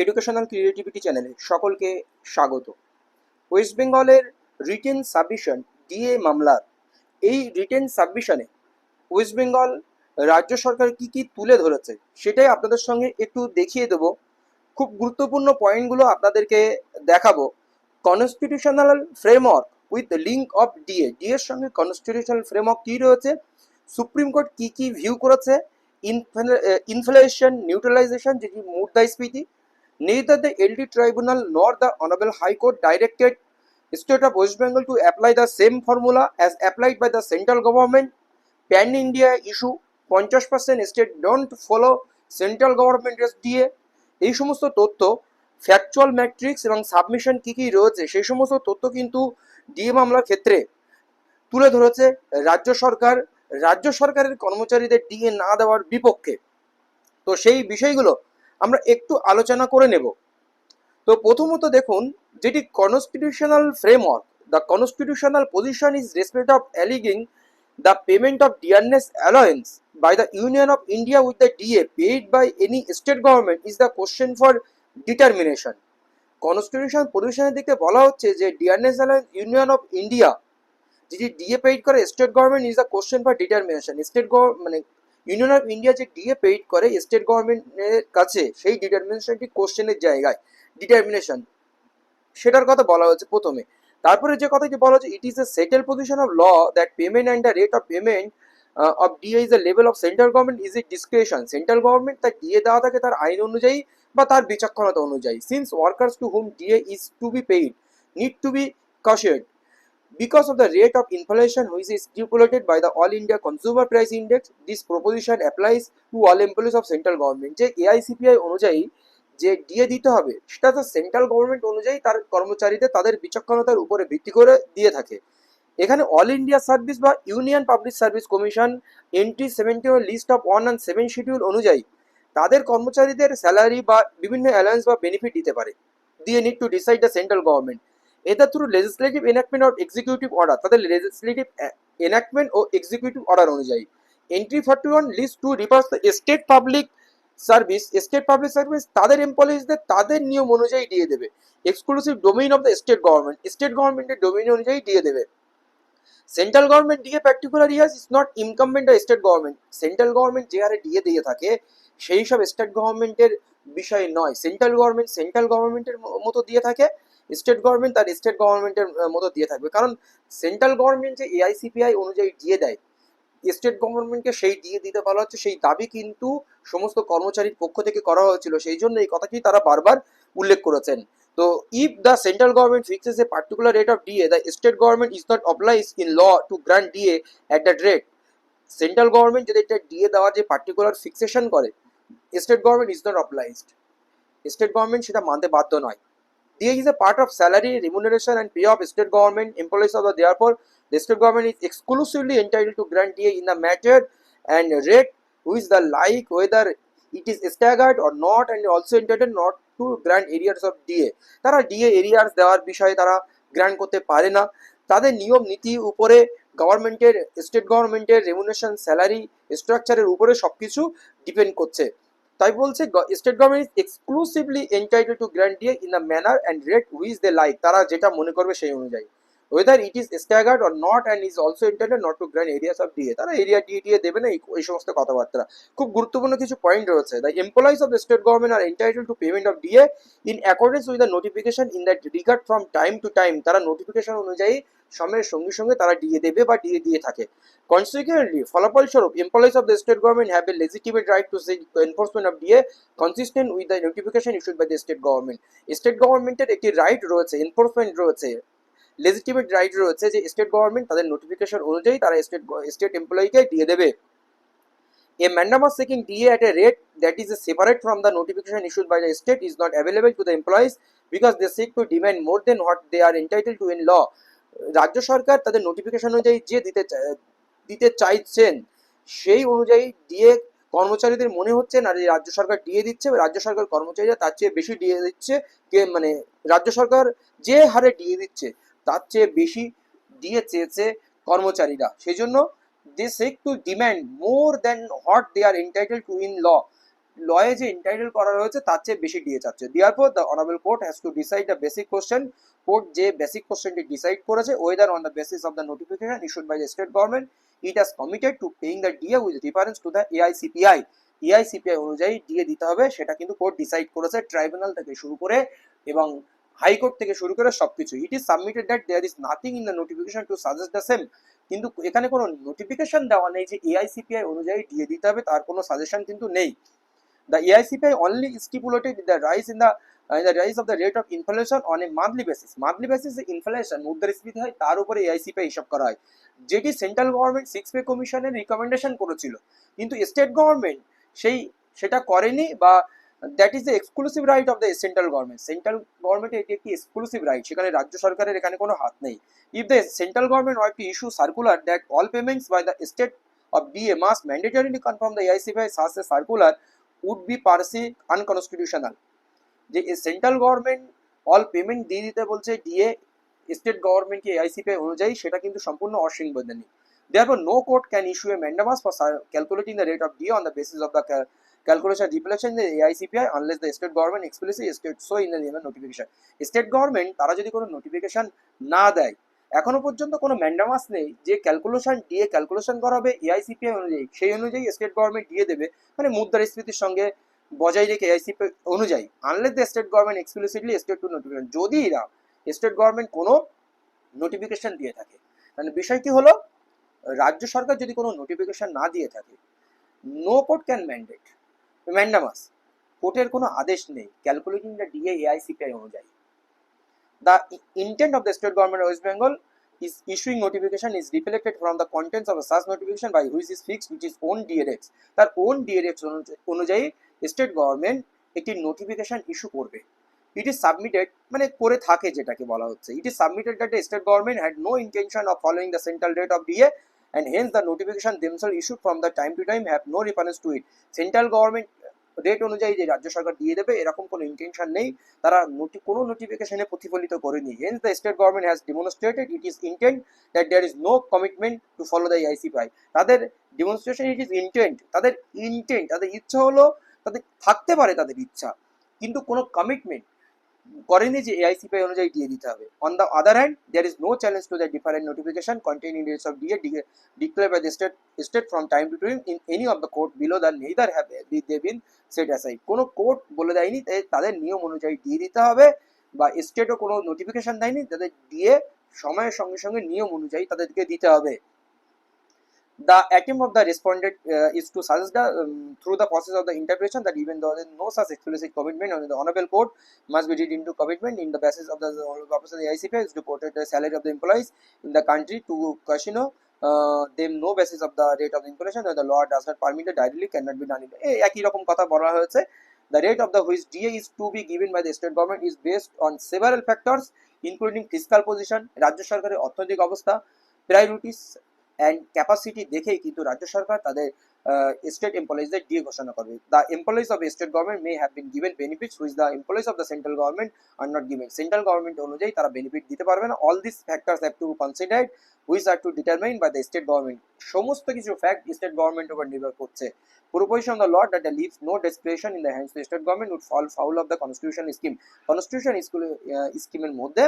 Educational creativity চ্যানেলে সকলকে স্বাগত। ওয়েস্ট বেঙ্গলের রিটেন সাবমিশন ডিএ মামলার এই রিটেন সাবমিশনে ওয়েস্ট বেঙ্গল রাজ্য সরকার কি কি তুলে ধরেছে সেটাই আপনাদের সঙ্গে একটু দেখিয়ে দেবো। খুব গুরুত্বপূর্ণ পয়েন্টগুলো আপনাদেরকে দেখাবো। Constitutional framework with link of DA ডিএর সঙ্গে কনস্টিটিউশনাল ফ্রেমওয়ার্ক কী রয়েছে? সুপ্রিম কোর্ট কি কি ভিউ করেছে? ইনফ্লেশন নিউট্রালাইজেশন যেটি মুদ্রাস্ফীতি neither the LD tribunal nor the honorable high court directed state of west bengal to apply the same formula as applied by the central government pan india issue পঞ্চাশ percent state don't follow central government দিয়ে এই সমস্ত তথ্য factual matrix এবং submission কী কী রয়েছে সেই সমস্ত তথ্য কিন্তু ডিএ মামলার ক্ষেত্রে তুলে ধরেছে রাজ্য সরকার রাজ্য সরকারের কর্মচারীদের ডিএ না দেওয়ার বিপক্ষে তো সেই বিষয়গুলো আমরা একটু আলোচনা করে নেব। তো প্রথমত দেখুন, যেটি constitutional framework the constitutional position is respect of alleging the payment of dearness allowance by the Union of India with the DA paid by any state government is the question for determination constitution পজিশনের দিকে বলা হচ্ছে যে dearness allowance Union of India যেটি DA paid করে state government is the question for determination state মানে Union of India যে DA paid করে স্টেট গভর্নমেন্টের কাছে, সেই ডিটারমিনেশনটি কোশ্চেনের জায়গায়। ডিটারমিনেশন সেটার কথা বলা হয়েছে প্রথমে। তারপরে যে কথাটি বলা হচ্ছে it is a settle position of law that payment and the rate of payment of DA is the level of central government is it discretion central government তার ডিএ দেওয়া থাকে তার আইন অনুযায়ী বা তার বিচক্ষণতা অনুযায়ী। Since workers to whom DA is to be paid need to be cushioned Because of the rate of inflation which is stipulated by the All India Consumer Price Index, this proposition applies to all employees of central government. যে AICPI অনুযায়ী যে DA দিতে হবে সেটা তো central government অনুযায়ী তার কর্মচারীদের তাদের বিচক্ষণতার উপরে ভিত্তি করে দিয়ে থাকে। এখানে অল ইন্ডিয়া সার্ভিস বা union public service commission entry seventy list of one and seven schedule অনুযায়ী তাদের কর্মচারীদের স্যালারি বা বিভিন্ন অ্যালায়েন্স বা বেনিফিট দিতে পারে। দিয়ে need to decide the central government এটা through legislative enactment of executive order তাদের লেজিসলেটিভ এনাক্টমেন্ট ও এক্সিকিউটিভ অর্ডার অনুযায়ী। Entry forty one list two reserves the state public service state public service তাদের এমপ্লয়িজদের তাদের নিয়ম অনুযায়ী দিয়ে দেবে। Exclusive domain of the state government state গভর্নমেন্টের ডোমেইন অনুযায়ী দিয়ে দেবে। Central government DA particular years is not incumbent the state government central government যে হারে ডিএ দিয়ে থাকে, সেই সব স্টেট গভর্নমেন্টের বিষয় নয়। সেন্ট্রাল গভর্নমেন্ট সেন্ট্রাল গভর্নমেন্টের মতো দিয়ে থাকে। স্টেট গভর্নমেন্ট তার স্টেট গভর্নমেন্টের মতো দিয়ে থাকবে। কারণ সেন্ট্রাল গভর্নমেন্ট যে এআইসিপিআই অনুযায়ী দিয়ে দেয়, স্টেট গভর্নমেন্টকে সেই দিয়ে দিতে বলা হচ্ছে, সেই দাবি কিন্তু সমস্ত কর্মচারীর পক্ষ থেকে করা হয়েছিল। সেই জন্য এই কথাটি তারা বারবার উল্লেখ করেছেন। তো if the central government fixes a particular rate of DA the state government is not obliged in law to grant DA at that rate central government যদি এটা ডিএ দেওয়ার যে পার্টিকুলার ফিক্সেশন করে state government is not obliged state government সেটা মানতে বাধ্য নয়। DA is a part of salary, remuneration, and pay of state government employees of the therefore the state government is exclusively entitled to grant DA in the matter and rate which the like whether it is staggered or not and also entitled not to grant areas of DA তারা DA arrears দেওয়ার বিষয়ে তারা grant করতে পারে না তাদের নিয়ম নীতি উপরে গভর্নমেন্টের স্টেট গভর্নমেন্টের রেমুনেশন স্যালারি স্ট্রাকচারের উপরে সব কিছু ডিপেন্ড করছে তাই বলছে state government exclusively entitled to grant DA in the manner and rate which they like তারা যেটা মনে করবে সেই অনুযায়ী। Whether it is staggered or not and is also entitled not to grant arrears of DA তারা arrear DA DA দেবে না এই সমস্ত কথাবার্তা। খুব গুরুত্বপূর্ণ কিছু পয়েন্ট রয়েছে। The employees of the state government are entitled to payment of DA in accordance with the notification in that regard from time to time তারা নোটিফিকেশন অনুযায়ী সময়ের সঙ্গে সঙ্গে তারা ডিএ দেবে বা ডিএ দিয়ে থাকে। Consequently, ফলাফলস্বরূপ employees of the state government have a legitimate right to seek enforcement of DA consistent with the notification issued by the state government state গভর্নমেন্টের একটি রাইট রয়েছে এনফোর্সমেন্ট রয়েছে। লেজিটিমেট রাইট রয়েছে যে স্টেট গভর্নমেন্ট তাদের notification অনুযায়ী তারা state state এমপ্লয়িকে দিয়ে দেবে A mandamus seeking DA at a rate that is separate from the notification issued by the state is not available to the employees because they seek to demand more than what they are entitled to in law. রাজ্য সরকার তাদের notification অনুযায়ী যে দিতে দিতে চাইছেন, সেই অনুযায়ী ডিএ কর্মচারীদের মনে হচ্ছে না যে রাজ্য সরকার ডিএ দিচ্ছে, রাজ্য সরকার কর্মচারীরা তার চেয়ে বেশি ডিএ দিচ্ছে, কে মানে রাজ্য সরকার যে হারে ডিএ দিচ্ছে তার চেয়ে বেশি দিয়ে চেয়েছে কর্মচারীরা। সেই জন্য they seek to demand more than what they are entitled to in law লয়ে যে ইন্টাইটেল করা রয়েছে, তার চেয়ে বেশি ডিএ চাচ্ছে দিয়ারপর the honourable court has to decide the basic question court যে বেসিক কোশ্চেনটি ডিসাইড করেছে whether on the basis of the notification issued by the state government it has committed to paying the DA with reference to the AICPI AICPI অনুযায়ী DA দিতে হবে, সেটা কিন্তু court decide করেছে tribunal থেকে শুরু করে এবং হাইকোর্ট থেকে শুরু করে সবকিছু। It is submitted that there is nothing in the notification to suggest the same কিন্তু এখানে কোনো নোটিফিকেশন দেওয়া নেই যে এআইসিপিআই অনুযায়ী দিয়ে দিতে হবে, তার কোনো সাজেশন কিন্তু নেই। The AICPI only stipulated the rise in the the rise of the rate of inflation on a monthly basis monthly basis inflation মুদ্রাস্ফীতি হয়, তার উপরে এআইসিপিআই হিসাব করা হয়। যেটি সেন্ট্রাল গভর্নমেন্ট সিক্স পে কমিশনের রিকমেন্ডেশন করেছিল। কিন্তু স্টেট গভর্নমেন্ট সেই, সেটা করেনি বা that is the exclusive right of the central government central গভর্নমেন্টের এটি একটি এক্সক্লুসিভ রাইট সেখানে রাজ্য সরকারের এখানে কোনো হাত নেই। If the central government were to issue circular that all payments by the state of DA must mandatorily confirm the AICPI such a circular would be per se unconstitutional. যে central government all payment দিয়ে দিতে বলছে DA state গভর্নমেন্টকে AICPI অনুযায়ী সেটা কিন্তু সম্পূর্ণ অসাংবিধানিক Therefore, court can issue a mandamus for cer- calculating the rate of DA the basis of the cal- calculation, reflection in the AICPI unless the state government explicitly states so in the given notification. State government তারা যদি কোনো notification না দেয়, এখনও পর্যন্ত কোনো mandamus নেই যে ক্যালকুলেশন ডিএ ক্যালকুলেশন করা হবে এআইসিপিআই অনুযায়ী, সেই অনুযায়ী স্টেট গভর্নমেন্ট দিয়ে দেবে মানে মুদ্রাস্ফীতির সঙ্গে বজায় রেখে এআইসিপি অনুযায়ী unless the state government explicitly state to notification যদি এরা স্টেট গভর্নমেন্ট কোনো নোটিফিকেশন দিয়ে থাকে মানে বিষয়টি হলো, রাজ্য সরকার যদি কোনো নোটিফিকেশন না দিয়ে থাকে no court can mandate mandamus কোর্টের কোনো আদেশ নেই ক্যালকুলেটিং দ্য ডিএ এআইসিপিআই অনুযায়ী। The intent of the state government West Bengal is issuing notification is reflected from the contents of a such notification by which is fixed which is DRX তার own DRX অনুযায়ী- state government একটি notification issue করবে। It is submitted মানে করে থাকে যেটাকে বলা হচ্ছে। It is submitted that the state government had no intention of following the central rate of DA and hence the notification themselves issued from the time to time have no reference to it. Central government rate অনুযায়ী যে রাজ্য সরকার দিয়ে দেবে, এরকম কোনো intention নেই। তারা কোনো নোটিফিকেশনে প্রতিফলিত করেনি। Hence the state government has demonstrated it is intent that there is no commitment to follow the ICPI তাদের ডেমনস্ট্রেশন ইট ইজ ইন্টেন্ট তাদের ইন্টেন্ট তাদের ইচ্ছা হলো তাদের থাকতে পারে তাদের ইচ্ছা। কিন্তু কোনো কমিটমেন্ট করেনি যে এআইসিপিআই অনুযায়ী দিয়ে দিতে হবে। On the other hand there is no challenge to the different notification containing dates of DA declared by the state state from time to time in any of the court below the neither have they been set aside কোনো court বলে দেয়নি তাদের নিয়ম অনুযায়ী দিয়ে দিতে হবে বা স্টেটও কোনো নোটিফিকেশন দেয়নি, তাদের দিয়ে সময়ের সঙ্গে সঙ্গে নিয়ম অনুযায়ী তাদেরকে দিতে হবে। The aim of the respondent uh, is to suggest the, um, through the process of the interpretation that even though there is no such explicit commitment on the honorable court must be read into commitment in the basis of the, purpose of the ICP is to protect the salary of the employees in the country to casino uh, them no basis of the rate of the inflation that the law does not permit it directly cannot be done in একই রকম কথা বলা হয়েছে the rate of the which DA is to be given by the state government is based on several factors including fiscal position রাজ্য সরকারের অর্থনৈতিক অবস্থা priorities and capacity দেখেই কিন্তু রাজ্য সরকার তাদের স্টেট এমপ্লয়িজদের ডিএ ঘোষণা করবে। The employees of state government may have been given benefits which the employees of the central government are not given central government অনুযায়ী তারা বেনিফিট দিতে পারবে না। All this factors have to considered which are to determine by the state government সমস্ত কিছু fact state government উপর নির্ভর করছে। of the law that leaves no discretion in the hands of the state government would fall foul of the constitution scheme স্কিমের মধ্যে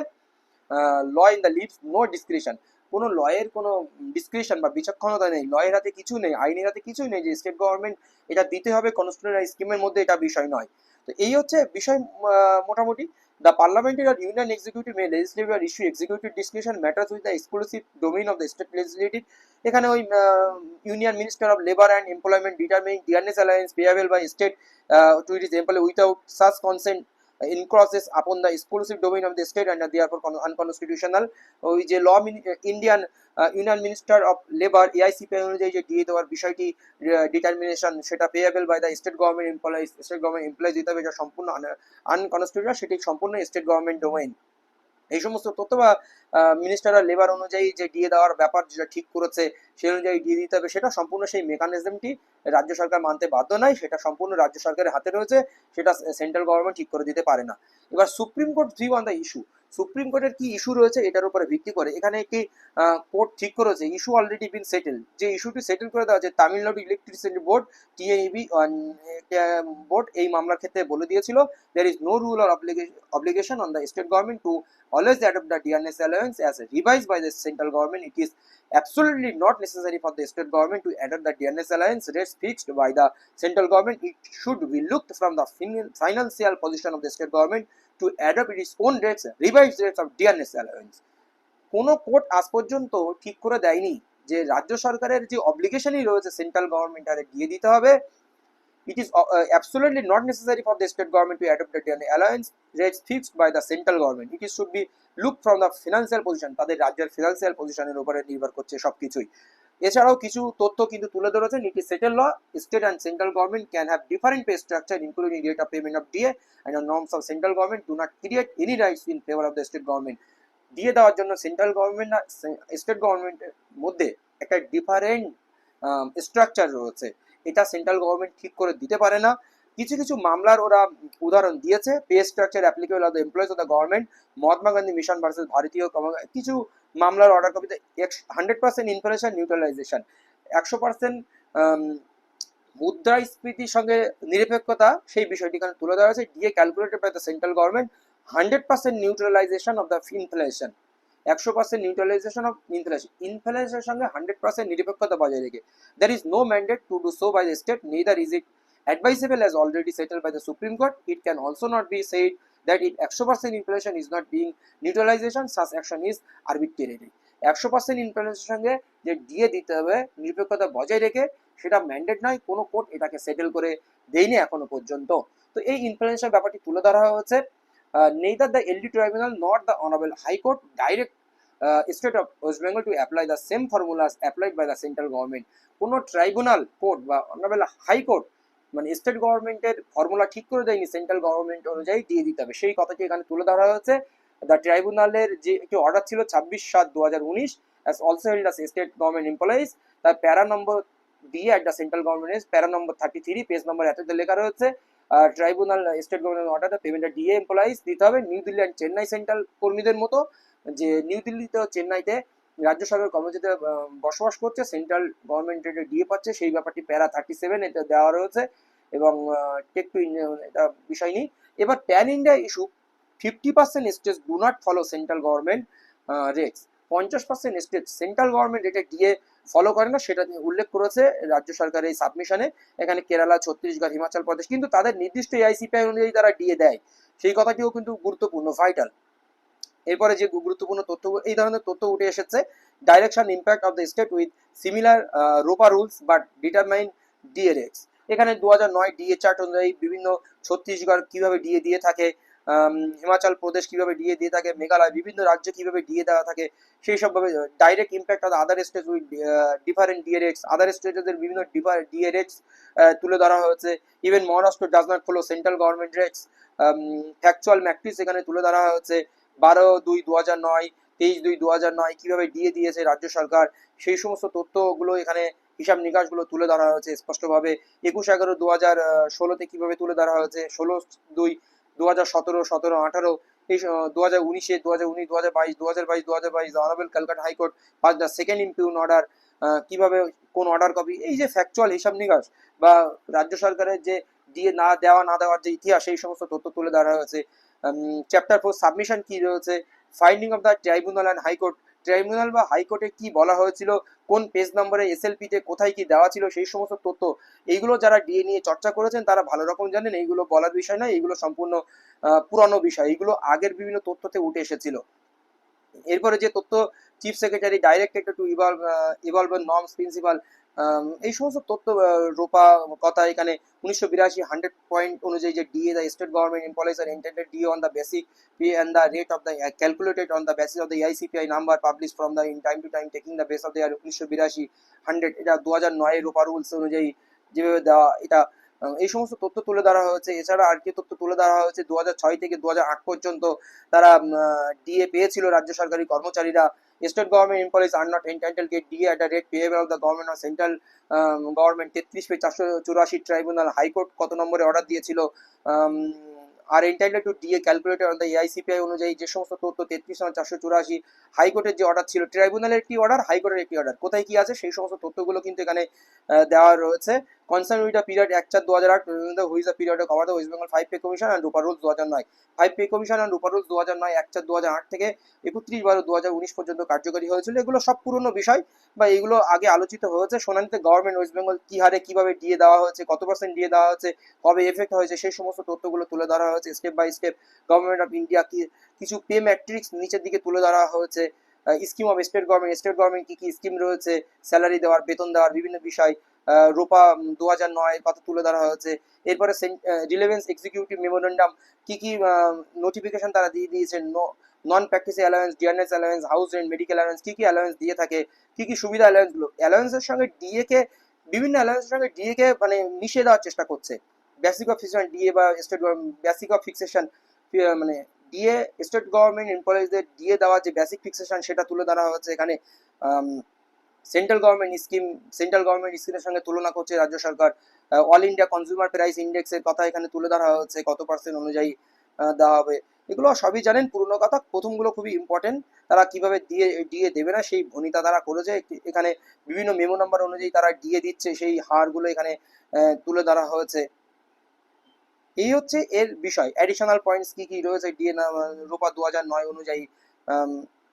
law in the leaves no discretion কোনো লয়ের কোনো ডিসক্রিপশন বা বিচক্ষণতা নেই। লয়ের হাতে কিছু নেই, আইনের হাতে কিছুই নেই যে স্টেট গভর্নমেন্ট এটা দিতে হবে কনস্টিটিউশনাল স্কিমের মধ্যে এটা বিষয় নয়। তো এই হচ্ছে বিষয় মোটামুটি। The parliamentary or union executive may legislative or issue executive discretion matters with the exclusive domain of the state legislative এখানে ওই union minister of labour and employment determining dearness allowance payable by state to it is employ without such consent encroaches upon the exclusive domain of the state and therefore con- unconstitutional. ওই যে law Indian union minister of labour AICPI অনুযায়ী যে দিয়ে দেওয়ার বিষয়টি determination সেটা payable by the state government employees state government employees দিতে হবে এটা সম্পূর্ণ আনকনস্টিটিউশন সেটি সম্পূর্ণ স্টেট গভর্নমেন্ট ডোমেইন এই সমস্ত তথ্য বা মিনিস্টাররা লেবার অনুযায়ী যে দিয়ে দেওয়ার ব্যাপার যেটা ঠিক করেছে, সেই অনুযায়ী দিয়ে দিতে হবে, সেটা সম্পূর্ণ সেই মেকানিজমটি রাজ্য সরকার মানতে বাধ্য নাই সেটা সম্পূর্ণ রাজ্য সরকারের হাতে রয়েছে, সেটা সেন্ট্রাল গভর্নমেন্ট ঠিক করে দিতে পারে না। এবার supreme court view on the issue supreme কোর্টের কি ইস্যু রয়েছে এটার উপরে ভিত্তি করে। এখানে একটি কোর্ট ঠিক করেছে ইস্যু অলরেডি বিন সেটেল যে ইস্যুটি সেটেল করে দেওয়া হয়েছে, Tamil Nadu electricity board TNEB board এই মামলার ক্ষেত্রে বলে দিয়েছিল there is no rule or obligation on the state government to always adopt the dearness allowance as revise by the central government it is absolutely not necessary for the state government to adopt the dearness allowance rates fixed by the central government it should be look from the financial position of the state government to adopt its own rates, revised rates of DNS allowance. কোনো court আজ পর্যন্ত ঠিক করে দেয়নি যে রাজ্য সরকারের যে অব্লিগেশনই রয়েছে সেন্ট্রাল গভর্নমেন্ট আরে দিয়ে দিতে হবে it is uh, uh, absolutely not necessary for the state government to adopt the allowance rates fixed by the central government. It should be looked from the financial position তাদের রাজ্যের financial পজিশনের উপরে নির্ভর করছে সবকিছুই এছাড়াও কিছু তথ্য কিন্তু তুলে ধরেছে is settle law, state and central government can have different pay structure, including rate of payment of DA and norms of central government do not create any rights in favour of the state government দিয়ে দেওয়ার জন্য central government না state গভর্নমেন্টের মধ্যে একটা different structure রয়েছে। এটা central government ঠিক করে দিতে পারে না। কিছু কিছু মামলার ওরা উদাহরণ দিয়েছে, pay structure applicable of the employees of the government Mahatma Gandhi mission versus ভারতীয় কিছু মামলার অর্ডার কপিতে হান্ড্রেড পার্সেন্ট ইনফ্লেশন নিউট্রালাইজেশন একশো পার্সেন্ট মুদ্রাস্ফীতির সঙ্গে নিরপেক্ষতা, সেই বিষয়টি এখানে তুলে ধরা হয়েছে DA calculated by the central government hundred percent neutralisation of the inflation একশো পার্সেন্ট নিউট্রালাইজেশন অফ ইনফ্লেশন ইনফ্লেশনের সঙ্গে হান্ড্রেড পার্সেন্ট নিরপেক্ষতা বজায় রেখে, there is no mandate to do so by the state, neither is it advisable as already settled by the supreme court. It can also not be said that if 100% inflation is not being neutralization, such action is arbitrary. একশো percent ইনফ্লেশনের সঙ্গে যে দিয়ে দিতে হবে, নিরপেক্ষতা বজায় রেখে সেটা ম্যান্ডেট নয়, কোনো কোর্ট এটাকে সেটেল করে দেয়নি এখনও পর্যন্ত। তো এই ইনফ্লেশনের ব্যাপারটি তুলে ধরা হয়েছে। Neither the LD tribunal not the honourable high court direct state of West Bengal to apply the same formulas applied by the central government কোনো ট্রাইব্যুনাল কোর্ট বা অনারেবল হাইকোর্ট মানে স্টেট গভর্নমেন্টের ফর্মুলা ঠিক করে দেয়নি সেন্ট্রাল গভর্নমেন্ট অনুযায়ী দিয়ে দিতে হবে। সেই কথাটি এখানে তুলে ধরা হয়েছে। দ্য ট্রাইব্যুনালের যে একটি অর্ডার ছিল ছাব্বিশ সাত দু হাজার উনিশ also held as state government employees তার প্যারা নম্বর দিয়ে the central government para number thirty three page number এততে লেখা রয়েছে ট্রাইব্যুনাল স্টেট গভর্নমেন্ট অর্ডার পেমেন্টটা ডিএ এমপ্লয়িজ দিতে হবে। New Delhi and Chennai central কর্মীদের মতো, যে নিউ দিল্লিতে চেন্নাইতে রাজ্য সরকার কর্মচারীরা আহ, বসবাস করছে সেন্ট্রাল গভর্নমেন্ট রেটে ডিএ পাচ্ছে সেই ব্যাপারটি প্যারা থার্টি সেভেন এটা দেওয়া রয়েছে এবং টেক টু এটা বিষয় নেই। এবার pan India issue fifty percent states do not follow central government rates. পঞ্চাশ পার্সেন্ট স্টেট সেন্ট্রাল গভর্নমেন্ট রেটে ডিএ ফলো করে না সেটা উল্লেখ করেছে রাজ্য সরকার এই সাবমিশনে। এখানে কেরালা ছত্তিশগড় হিমাচল প্রদেশ কিন্তু তাদের নির্দিষ্ট এআইসিপিআই অনুযায়ী তারা ডিএ দেয়। সেই কথাটিও কিন্তু গুরুত্বপূর্ণ ভাইটাল। এরপরে যে গুরুত্বপূর্ণ তথ্য এই ধরনের তথ্য উঠে এসেছে। Direction impact of the state with similar ROPA rules but determine DA rates এখানে দু হাজার নয় ডিএ চার্ট অনুযায়ী বিভিন্ন ছত্তিশগড় কীভাবে ডিএ দিয়ে থাকে হিমাচল প্রদেশ কীভাবে ডিএ দিয়ে থাকে, মেঘালয়, বিভিন্ন রাজ্য কীভাবে ডিএ দেওয়া থাকে, সেই সবভাবে direct impact of other state with different DRX other স্টেটের বিভিন্ন ডিএ রেটস তুলে ধরা হয়েছে। Even Maharashtra does not follow central government rates factual matrix এখানে তুলে ধরা হয়েছে। বারো দুই দু হাজার নয়, তেইশ দুই দু হাজার নয় কীভাবে দিয়ে দিয়েছে রাজ্য সরকার, সেই সমস্ত তথ্যগুলো এখানে হিসাব নিকাশগুলো তুলে ধরা হয়েছে স্পষ্টভাবে। একুশ এগারো দু হাজার ষোলোতে কীভাবে তুলে ধরা হয়েছে? ষোলো দুই দু হাজার সতেরো সতেরো আঠারো এই দু হাজার উনিশে, দু হাজার উনিশ, দু হাজার বাইশ, দু হাজার বাইশ, দু হাজার বাইশ অনারেবল ক্যালকাটা হাইকোর্ট পাঁচ দ্য সেকেন্ড ইম্পিউন অর্ডার কীভাবে, কোন অর্ডার কপি? এই যে ফ্যাকচুয়াল হিসাব নিকাশ বা রাজ্য সরকারের যে দিয়ে না দেওয়া, না দেওয়ার যে ইতিহাস, সেই সমস্ত তথ্য তুলে ধরা হয়েছে। চ্যাপ্টার ফোর সাবমিশন কি রয়েছে? Finding of the tribunal and high court tribunal বা হাইকোর্টে কি বলা হয়েছিল? কোন পেজ নম্বরে এসএলপিতে কোথায় কি দেওয়া ছিল? সেই সমস্ত তথ্য। এইগুলো যারা ডিএ নিয়ে চর্চা করেছেন, তারা ভালো রকম জানেন। এইগুলো বলার বিষয় নয়। এইগুলো সম্পূর্ণ পুরানো বিষয়। এইগুলো আগের বিভিন্ন তথ্যতে উঠে এসেছিল। এরপরে যে তথ্য chief secretary directed to evolve evolve norms principal এই সমস্ত তথ্য রোপা কথা এখানে উনিশশো বিরাশি হান্ড্রেড পয়েন্ট অনুযায়ী যে DA the state government employees are intended DA on the basic and the rate of the uh, calculated on the basis of the ICPI number published from the in time to time taking the base of the উনিশশো বিরাশি hundred এটা দু হাজার নয়ের রোপা rules অনুযায়ী যেভাবে দেওয়া এটা এই সমস্ত তথ্য তুলে ধরা হয়েছে। এছাড়া আর কি তথ্য তুলে ধরা হয়েছে? দু হাজার ছয় থেকে দু হাজার আট পর্যন্ত তারা ডিএ পেয়েছিল রাজ্য সরকারি কর্মচারীরা। State government employees are not entitle get DA at the rate payable of the government of central government তেত্রিশ পে চারশো চুরাশি ট্রাইব্যুনাল হাইকোর্ট কত নম্বরে অর্ডার দিয়েছিল? Are entitled to DA calculated on the AICPI অনুযায়ী যে সমস্ত তথ্য তেত্রিশ হাজার চারশো চুরাশি হাইকোর্টের যে অর্ডার ছিল ট্রাইব্যুনালের একটি অর্ডার হাইকোর্টের একটি অর্ডার কোথায় কি আছে? সেই সমস্ত তথ্যগুলো কিন্তু এখানে দেওয়া রয়েছে। কনসার্ন উইথ পিরিয়ড এক চার দু হাজার আট which the period cover the West Bengal five pay commission and ROPA rules দু হাজার নয়। Five pay commission and ROPA rules দু হাজার নয়, এক চার দু হাজার আট থেকে একত্রিশ বারো দু হাজার উনিশ পর্যন্ত কার্যকরী হয়েছিল। এগুলো সব পুরনো বিষয় বা এগুলো আগে আলোচিত হয়েছে। শুনানিতে গভর্নমেন্ট ওয়েস্ট বেঙ্গল কী হারে কীভাবে ডিএ দেওয়া হয়েছে, কত পার্সেন্ট ডিএ দেওয়া হয়েছে, কবে এফেক্ট হয়েছে, সেই সমস্ত তথ্যগুলো তুলে ধরা হয়েছে। Step by step government of India কি, কিছু পে ম্যাট্রিক্স নিচের দিকে তুলে ধরা হয়েছে। Scheme of state government state government কি কি স্কিম রয়েছে স্যালারি দেওয়ার, বেতন দেওয়ার বিভিন্ন বিষয় রোপা দু হাজার নয় কত তুলে ধরা হয়েছে। এরপরে রিলেভেন্স এক্সিকিউটিভ মেমোরেন্ডাম কি কি নোটিফিকেশন তারা দিয়ে দিয়েছেন? Non practice allowance dearness allowance house rent medical allowance কি কি অ্যালাউন্স দিয়ে থাকে? কি কি সুবিধা অ্যালাউন্সগুলো অ্যালাউন্সের সঙ্গে ডিএ কে, বিভিন্ন অ্যালাউন্সের সঙ্গে ডিএ কে মানে মিশিয়ে দেওয়ার চেষ্টা করছে। বেসিক অফ ফিক্সেশন ডিএ বা স্টেট বেসিক অফ ফিক্সেশন মানে ডিএ স্টেট গভর্নমেন্ট এমপ্লয়িজদের ডিএ দেওয়া যে বেসিক ফিক্সেশন সেটা তুলে ধরা হচ্ছে এখানে central government scheme central government স্কিমের সঙ্গে তুলনা করছে রাজ্য সরকার। অল ইন্ডিয়া কনজিউমার প্রাইস ইন্ডেক্সের কথা এখানে তুলে ধরা হচ্ছে কত পার্সেন্ট অনুযায়ী দেওয়া হবে। এগুলো সবই জানেন, পুরনো কথা, প্রথমগুলো খুবই ইম্পর্টেন্ট তারা কীভাবে দিয়ে ডিএ দেবে না, সেই ভনিতা তারা করেছে। এখানে বিভিন্ন মেমো নাম্বার অনুযায়ী তারা ডিএ দিচ্ছে, সেই হারগুলো এখানে তুলে ধরা হয়েছে। এই হচ্ছে এর বিষয়। অ্যাডিশনাল পয়েন্টস কি কি রয়েছে ডিএ রোপা দু হাজার নয় অনুযায়ী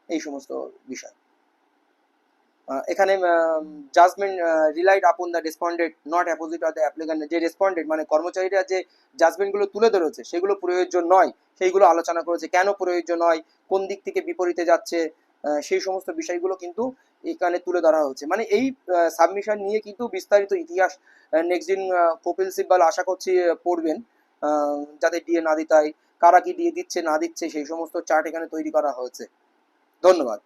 এই সমস্ত বিষয়। এখানে judgment relied upon the respondent not apposite of the applicant যে রেসপন্ডেড মানে কর্মচারীরা যে জাজমেন্টগুলো তুলে ধরেছে, সেগুলো প্রয়োজ্য নয়। সেইগুলো আলোচনা করেছে। কেন প্রয়োজ্য নয়? কোন দিক থেকে বিপরীতে যাচ্ছে? সেই সমস্ত বিষয়গুলো কিন্তু এখানে তুলে ধরা হচ্ছে মানে এই সাবমিশন নিয়ে কিন্তু বিস্তারিত ইতিহাস নেক্সট দিন কপিল সিব্বাল আশা করছি পড়বেন। যাতে ডিএ না দিতে হয়, কারা কি দিয়ে দিচ্ছে, না দিচ্ছে, সেই সমস্ত চার্ট এখানে তৈরি করা হয়েছে। ধন্যবাদ।